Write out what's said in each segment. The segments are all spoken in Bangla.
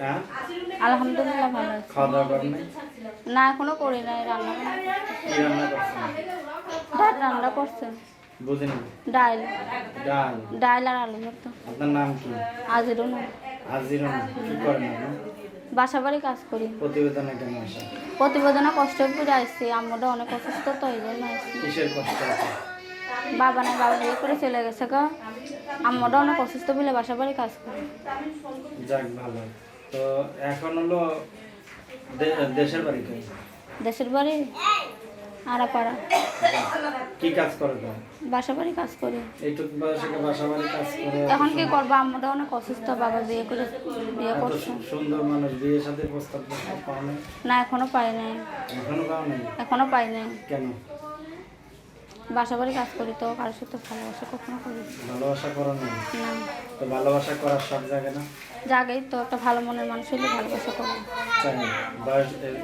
হ্যাঁ? আলহামদুলিল্লাহ ভালো আছে। খাওয়া দাওয়া করেন? না এখনও করি নাই রান্না কি রান্না করছেন ডাল রান্না করছে। বুঝিনি। ডাল। ডাল। ডাল আর আলু ভর্তা। আপনার নাম কি? আজেরও না হাজির কি করেন বাসা বাড়ি কাজ করি। প্রতিবেদনে কেন আসা প্রতিবেদনে কষ্ট করে আসছি আমরা অনেক অসুস্থ তো এই জন্য আসছি কিসের কষ্ট? আছে বাবা নাই বাবা বিয়ে করে চলে গেছে গা। আমরা অনেক অসুস্থ বলে বাসা বাড়ি কাজ করি। যাক ভালো। তো এখন হলো দেশের বাড়িতে দেশের বাড়ি? আরাপাড়া। কি কাজ করে তো? বাসা বাড়ি কাজ করি। এইটুকু বয়সে বাসা বাড়ি কাজ করে এখন কি করব? আমরা অনেক অসুস্থ বাবা বিয়ে করে বিয়ে করছে। সুন্দর মানুষ বিয়ের সাথে প্রস্তাব না এখনও পাই নাই। এখনও পাও নাই? এখনও পাই নাই। কেন? বাসা বাড়ি কাজ করি তো কারোর সাথে ভালোবাসা কখনো করি ভালোবাসা করো না। তো ভালোবাসা করার সব জায়গায় না? জাগেই তো একটা ভালো মনের মানুষ হলে ভালোবাসা করব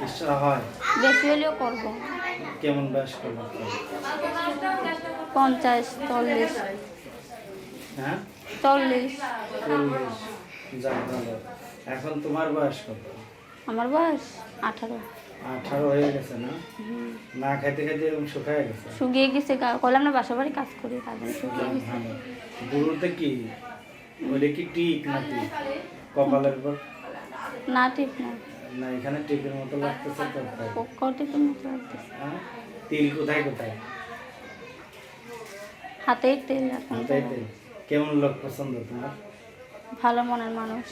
ইচ্ছা হয় বেশি হলেও করব। কেমন বয়স করব? পঞ্চাশ চল্লিশ। হ্যাঁ? চল্লিশ। চল্লিশ। এখন তোমার বয়স কত? আমার বয়স আঠারো। আঠারো হয়ে গেছে না? না খাইতে খাইতে এরকম শুকায় গেছে? শুকিয়ে গেছে গা করলাম না বাসা বাড়ি কাজ করি তার জন্য শুকিয়ে গেছে। বুড়োতে কি? ওইটা কি টিক নাকি? কপালের পর না ঠিক না। না এখানে টিকের মতো লাগতেছে তো মতো লাগতেছে। হ্যাঁ? তিল কোথায় কোথায়? হাতেই তেল এখন তাই তাই কেমন লোক পছন্দ তোমার? ভালো মনের মানুষ।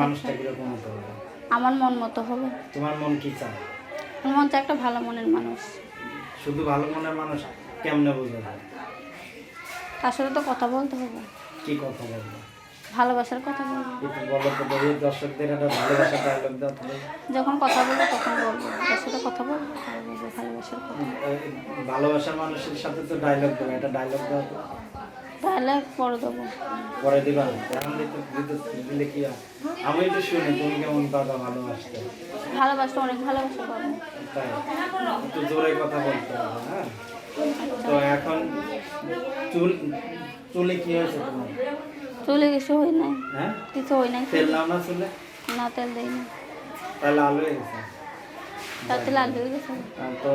মানুষটা। কীরকম হতে হবে আমার মন মতো হবে তোমার মন কি চায়? আমার মন চায় একটা ভালো মনের মানুষ। শুধু ভালো মনের মানুষ কেমনে বোঝা যায় তার সাথে তো কথা বলতে হবে। কি কথা বলব? ভালোবাসার কথা বলব। একটু বলো তো বলি দর্শকদের একটা ভালোবাসা ডায়লগ দাও যখন কথা বলব তখন বলব। তার সাথে কথা বলব ভালোবাসার কথা ভালোবাসার মানুষের সাথে তো ডায়লগ দেবে একটা ডায়লগ দাও তাহলে পরে দেবো। পরে দিবা এখন দিলে কি আমি একটু শুনি তুমি কেমন দাদা ভালোবাসতে? ভালোবাসতে অনেক ভালোবাসা পাবো। তাই? একটু জোরে কথা বলতে হবে হ্যাঁ? তো এখন চুল চুলে কি হয়েছে তোমার? চলে কিছু হই নাই। হ্যাঁ? কিছু হই নাই। তেল নাও না চুলে? না তেল দেই না। তাহলে আলো হয়ে গেছে? তাতে লাল হয়ে গেছে। তো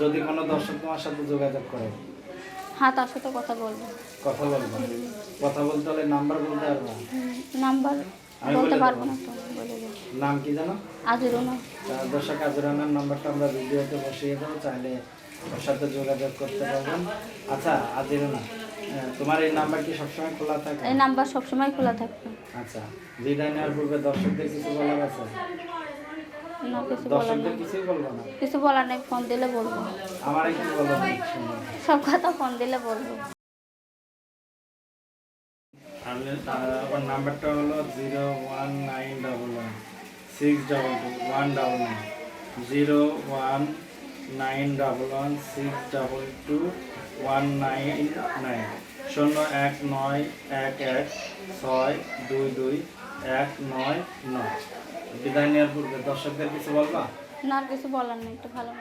যদি কোনো দর্শক তোমার সাথে যোগাযোগ করে হ্যাঁ তার সাথে কথা বলব। কথা বলব? কথা বলতে হলে নাম্বার বলতে পারব? নাম্বার বলতে বলে পারব না তো বলে দেবো। নাম কি জানো আজিরও না তা দর্শক আজরানার নাম্বারটা আমরা ভিডিওতে বসিয়ে দেবো চাইলে ওর সাথে যোগাযোগ করতে পারবেন। আচ্ছা আজিরানা তোমার এই নাম্বার কি সবসময় খোলা থাকে? এই নাম্বার সবসময় খোলা থাকবে আচ্ছা বিদায় নেওয়ার পূর্বে দর্শকদের কিছু বলার আছে? না কিছু বলার নেই। কিছু নেই ফোন দিলে বলব। সব কথা ফোন দিলে বলব। আমি আমার নাম্বারটা হলো zero one nine double one six double two one double nine. Zero one nine double one six double two one nine nine. শূন্য এক নয় এক এক ছয় দুই দুই এক নয় নয়। বিদায় নেওয়ার পূর্বে দর্শকদের কিছু বলবা? না কিছু বলার নেই একটু ভালো